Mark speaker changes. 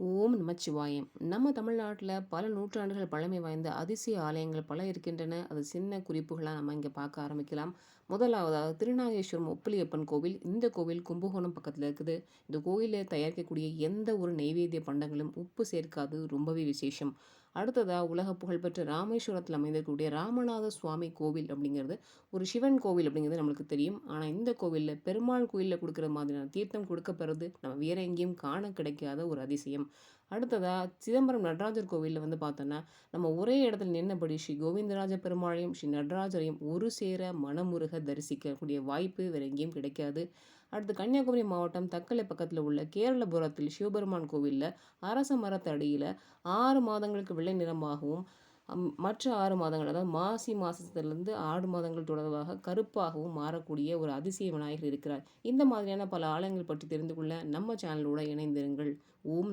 Speaker 1: ஓம் நமச்சிவாயம் நம்ம தமிழ்நாட்டில் பல நூற்றாண்டுகள் பழமை வாய்ந்த அதிசய ஆலயங்கள் பல இருக்கின்றன. அது சின்ன குறிப்புகளாக நம்ம இங்கே பார்க்க ஆரம்பிக்கலாம். முதலாவதாக திருநாகேஸ்வரம் ஒப்பிலியப்பன் கோவில். இந்த கோவில் கும்பகோணம் பக்கத்தில் இருக்குது. இந்த கோவிலில் தயாரிக்கக்கூடிய எந்த ஒரு நெய்வேத்திய பண்டங்களும் உப்பு சேர்க்காது. ரொம்பவே விசேஷம். அடுத்ததாக உலக புகழ்பெற்ற ராமேஸ்வரத்தில் அமைந்திருக்கக்கூடிய ராமநாத சுவாமி கோவில் அப்படிங்கிறது ஒரு சிவன் கோவில் அப்படிங்கிறது நம்மளுக்கு தெரியும். ஆனால் இந்த கோவிலில் பெருமாள் கோயிலில் கொடுக்குற மாதிரியான தீர்த்தம் கொடுக்கப்படுறது நம்ம வேற எங்கேயும் காண கிடைக்காத ஒரு அதிசயம். அடுத்ததாக சிதம்பரம் நடராஜர் கோவிலில் வந்து பார்த்தோன்னா நம்ம ஒரே இடத்துல நின்னபடி ஸ்ரீ கோவிந்தராஜ பெருமாளையும் ஸ்ரீ நடராஜரையும் ஒரு சேர மனமுருக தரிசிக்கக்கூடிய வாய்ப்பு வேறு எங்கேயும் கிடைக்காது. அடுத்து கன்னியாகுமரி மாவட்டம் தக்கலை பக்கத்தில் உள்ள கேரளபுரத்தில் சிவபெருமான் கோவிலில் அரச மரத்தடியில் ஆறு மாதங்களுக்கு வெள்ளை நிறமாகவும் மற்ற ஆறு மாதங்கள் அதாவது மாசி மாதத்துலேருந்து ஆறு மாதங்கள் தொடர்பாக கருப்பாகவும் மாறக்கூடிய ஒரு அதிசய விநாயகர் இருக்கிறார். இந்த மாதிரியான பல ஆலயங்கள் பற்றி தெரிந்து கொள்ள நம்ம சேனலோட இணைந்திருங்கள். ஓம்